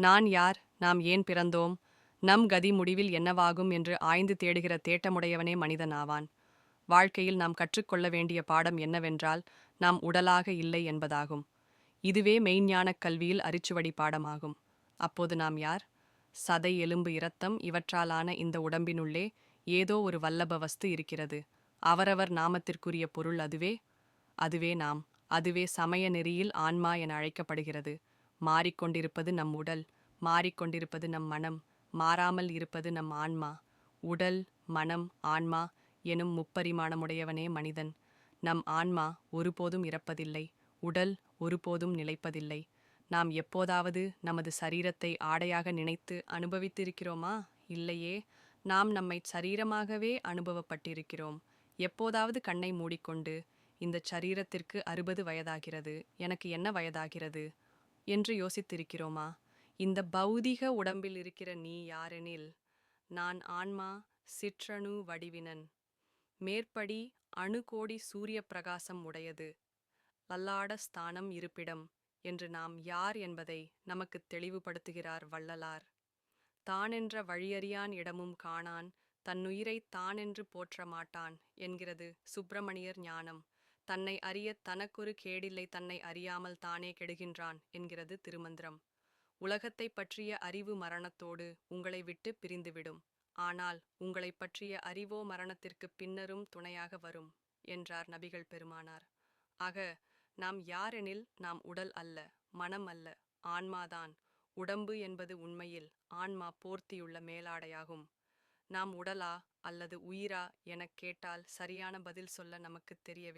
நான் யார்? நாம் ஏன் பிறந்தோம்? நம் கதி முடிவில் என்னவாகும் என்று ஆய்ந்து தேடுகிற தேட்டமுடையவனே மனிதன் ஆவான். வாழ்க்கையில் நாம் கற்றுக்கொள்ள வேண்டிய பாடம் என்னவென்றால் நாம் உடலாக இல்லை என்பதாகும். இதுவே மெய்ஞானக் கல்வியில் அரிச்சுவடி பாடமாகும். அப்போது நாம் யார்? சதை எலும்பு இரத்தம் இவற்றாலான இந்த உடம்பினுள்ளே ஏதோ ஒரு வல்லப வஸ்து இருக்கிறது. அவரவர் நாமத்திற்குரிய பொருள் அதுவே? அதுவே நாம். அதுவே சமய நெறியில் ஆன்மா என அழைக்கப்படுகிறது. மாறிக்கொண்டிருப்பது நம் உடல் மாறிக்கொண்டிருப்பது நம் மனம் மாறாமல் இருப்பது நம் ஆன்மா. உடல் மனம் ஆன்மா எனும் முப்பரிமாணமுடையவனே மனிதன். நம் ஆன்மா ஒருபோதும் இறப்பதில்லை உடல் ஒருபோதும் நிலைப்பதில்லை. நாம் எப்போதாவது நமது சரீரத்தை ஆடையாக நினைத்து அனுபவித்திருக்கிறோமா? இல்லையே. நாம் நம்மை சரீரமாகவே அனுபவப்பட்டிருக்கிறோம். எப்போதாவது கண்ணை மூடிக்கொண்டு இந்த சரீரத்திற்கு அறுபது வயதாகிறது எனக்கு என்ன வயதாகிறது? என்று யோசித்திருக்கிறோமா? இந்த பௌதிக உடம்பில் இருக்கிற நீ யாரெனில்? நான் ஆன்மா சிற்றணு வடிவினன். மேற்படி அணுகோடி சூரிய பிரகாசம் உடையது. லல்லாட ஸ்தானம் இருப்பிடம் என்று நாம் யார் என்பதை நமக்குத் தெளிவுபடுத்துகிறார் வள்ளலார். தானென்ற வழியறியான் இடமும் காணான் தன்னுயிரை தானென்று போற்ற மாட்டான் என்கிறது சுப்பிரமணியர் ஞானம். தன்னை அறியத் தனக்கொரு கேடில்லை தன்னை அறியாமல் தானே கெடுகின்றான் என்கிறது திருமந்திரம். உலகத்தைப் பற்றிய அறிவு மரணத்தோடு உங்களை விட்டு பிரிந்துவிடும். ஆனால் உங்களைப் பற்றிய அறிவோ மரணத்திற்குப் பின்னரும் துணையாக வரும் என்றார் நபிகள் பெருமானார். ஆக நாம் யாரெனில் நாம் உடல் அல்ல மனம் அல்ல ஆன்மாதான் உடம்பு என்பது உண்மையில் ஆன்மா போர்த்தியுள்ள மேலாடையாகும். நாம் உடலா அல்லது உயிரா எனக் கேட்டால் சரியான பதில் சொல்ல நமக்குத் தெரியவில்லை.